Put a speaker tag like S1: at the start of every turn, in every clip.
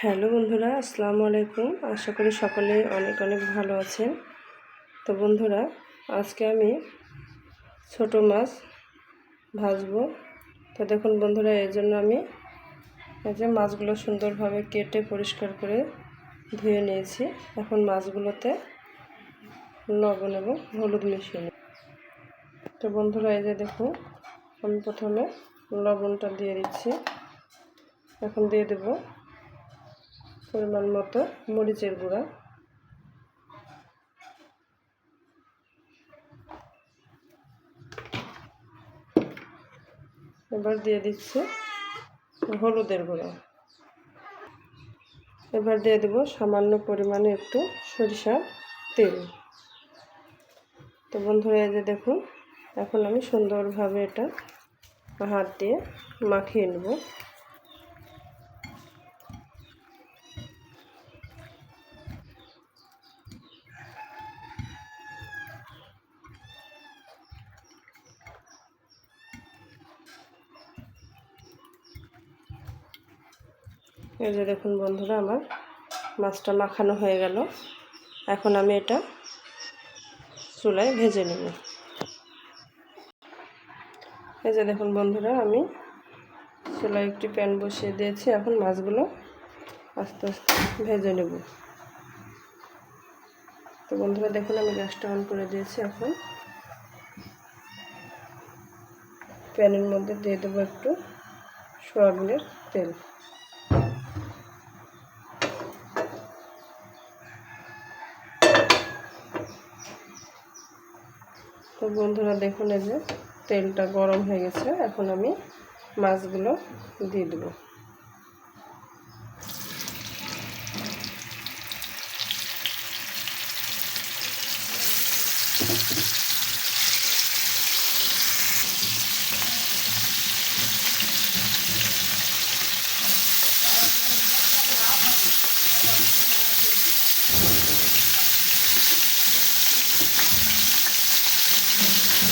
S1: Hello বন্ধুরা, আসসালামু আলাইকুম। আশা করি সকলে অনেক অনেক ভালো আছেন। তো বন্ধুরা, আজকে আমি ছোট মাছ ভাজবো। তো দেখুন বন্ধুরা, এর জন্য আমি এই যে মাছগুলো সুন্দরভাবে কেটে পরিষ্কার করে ধুয়ে নিয়েছি। এখন মাছগুলোতে লবণ এবং হলুদ মিশিয়ে নিই। তো বন্ধুরা, এই যে দেখুন, আমি প্রথমে লবণটা দিয়ে দিচ্ছি। এখন দিয়ে দেবো পরিমাণ মতো মরিচের গুঁড়া। এবার দিয়ে দিচ্ছি হলুদের গুঁড়া। এবার দিয়ে দেবো সামান্য পরিমাণে একটু সরিষার তেল। তো বন্ধুরা, এই যে দেখুন, এখন আমি সুন্দরভাবে এটা হাত দিয়ে মাখিয়ে নেব। এই যে দেখুন বন্ধুরা আমার মাছটা মাখানো হয়ে গেল। এখন আমি এটা চুলায় ভেজে নেব। এই যে দেখুন বন্ধুরা, আমি চুলায় একটি প্যান বসিয়ে দিয়েছি। এখন মাছগুলো আস্তে আস্তে ভেজে নেব। তো বন্ধুরা, দেখুন আমি গ্যাসটা অন করে দিয়েছি। এখন প্যানের মধ্যে দিয়ে দেবো একটু সয়াবিনের তেল। তো বন্ধুরা দেখুন এই যে তেলটা গরম হয়ে গেছে। এখন আমি মাছগুলো দিয়ে দেবো।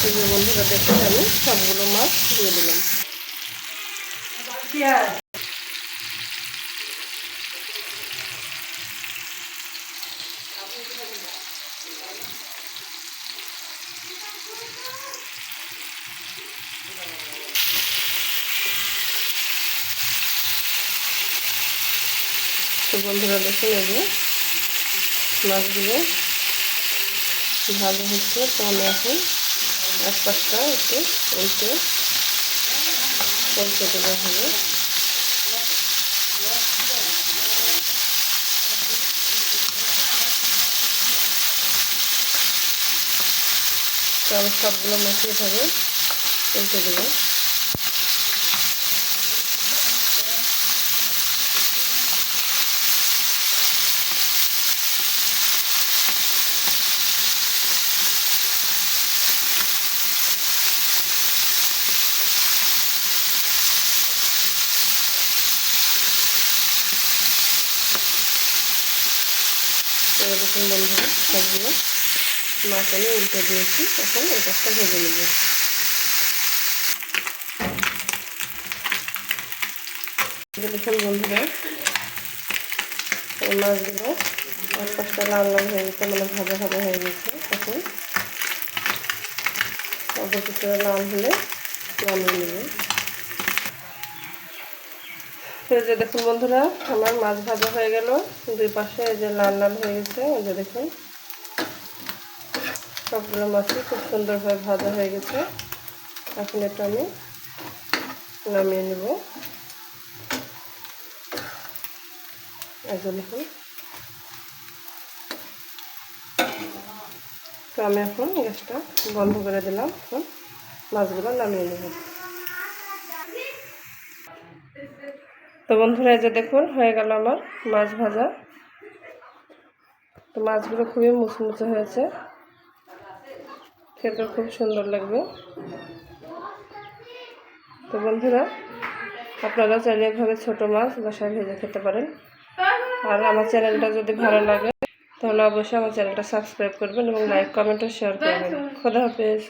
S1: এই যে বন্ধুরা দেখুন আমি সবগুলো মাছ দিয়ে দিলাম। তো বন্ধুরা, দেখুন এই মাছগুলো ভালো হচ্ছে। তো আমি এখন এক পাশটা একটু উল্টে উল্টে দেওয়া হবে তো আমি সবগুলো মাখিয়ে ভাবে উল্টে দেবো। এবার দেখুন বন্ধুরা সবগুলো। মাছ আমি উল্টে দিয়েছি, এখন এই পাশটা ভেজে নেব। দেখুন বন্ধুরা, এই মাছগুলো এক পাশটা লাল লাল হয়ে গেছে মানে ভাজা ভাজা হয়ে গেছে এখন। অপর লাল হলে নামিয়ে নেব। এই যে দেখুন বন্ধুরা, আমার মাছ ভাজা হয়ে গেল। দুই পাশে এই যে লাল লাল হয়ে গেছে, এই যে দেখুন। সবগুলো মাছই খুব সুন্দরভাবে ভাজা হয়ে গেছে। এখন এটা আমি নামিয়ে নেব। যে দেখুন। তো আমি এখন গ্যাসটা বন্ধ করে দিলাম। এখন মাছগুলো নামিয়ে নেব। তো বন্ধুরা যে দেখুন, হয়ে গেল আমার মাছ ভাজা। তো মাছগুলো খুবই মুচমুচে হয়েছে। খেতে খুব সুন্দর লাগবে। তো বন্ধুরা, আপনারা চাইলে এভাবে ছোটো মাছ বাসায় ভেজে খেতে পারেন। আর আমার চ্যানেলটা যদি ভালো লাগে, তাহলে অবশ্যই আমার চ্যানেলটা সাবস্ক্রাইব করবেন এবং লাইক, কমেন্ট ও শেয়ার করবেন। খোদা হাফেজ।